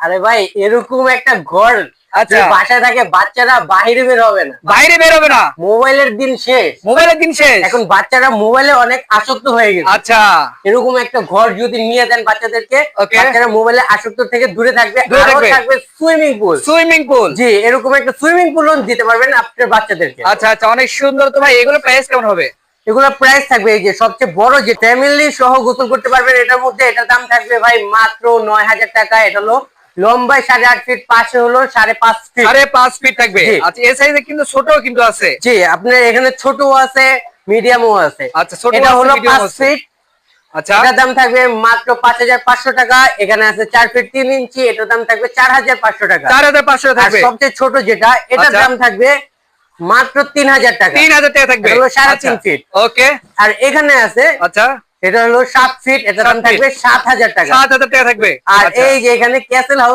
আরে ভাই এরকম একটা ঘর আচ্ছা। বাসায় থাকে বাচ্চারা বাইরে বের হবে না। বাইরে বের হবে না? মোবাইলের দিন শেষ। মোবাইলের দিন শেষ? এখন বাচ্চারা মোবাইলে অনেক আসক্ত হয়ে গেছে। আচ্ছা। এরকম একটা ঘর যদি নিয়ে দেন বাচ্চাদেরকে বাচ্চারা মোবাইলে আসক্ত থেকে দূরে থাকবে থাকবে। থাকবে সুইমিং পুল। Swimming pool. জি এরকম একটা সুইমিং পুল দিতে পারবেন আপনার বাচ্চাদেরকে। আচ্ছা আচ্ছা অনেক সুন্দর। তো ভাই এগুলো প্রাইস কেমন হবে? এগুলো প্রাইস থাকবে এই যে সবচেয়ে বড় যে ফ্যামিলি সহ গোসল করতে পারবেন এটার মধ্যে এটার দাম থাকবে ভাই মাত্র নয় হাজার টাকা এটা হলো লম্বায় সাড়ে আট ফিট পাশে হলো সাড়ে পাঁচ ফিট সাড়ে পাঁচ ফিট থাকবে। আচ্ছা এই সাইজে কিন্তু ছোট কিন্তু আছে। জি আপনার এখানে ছোটও আছে মিডিয়ামও আছে। আচ্ছা, ছোট এটা হলো পাঁচ ফিট আচ্ছা। এটার দাম থাকবে মাত্র পাঁচ হাজার পাঁচশো টাকা এখানে আছে চার ফিট তিন ইঞ্চি এটার দাম থাকবে চার হাজার পাঁচশো টাকা। চার হাজার পাঁচশো থাকবে। সবচেয়ে ছোট যেটা এটার। দাম থাকবে মাত্র তিন হাজার টাকা। তিন হাজার টাকা থাকবে। হলো সাড়ে তিন feet। ওকে। আর এখানে আছে আচ্ছা। এটা হলো সাত ফিট এটার দাম থাকবে সাত হাজার টাকা। সাত হাজার টাকা থাকবে। আর। এই যে এখানে ক্যাসেল হাউস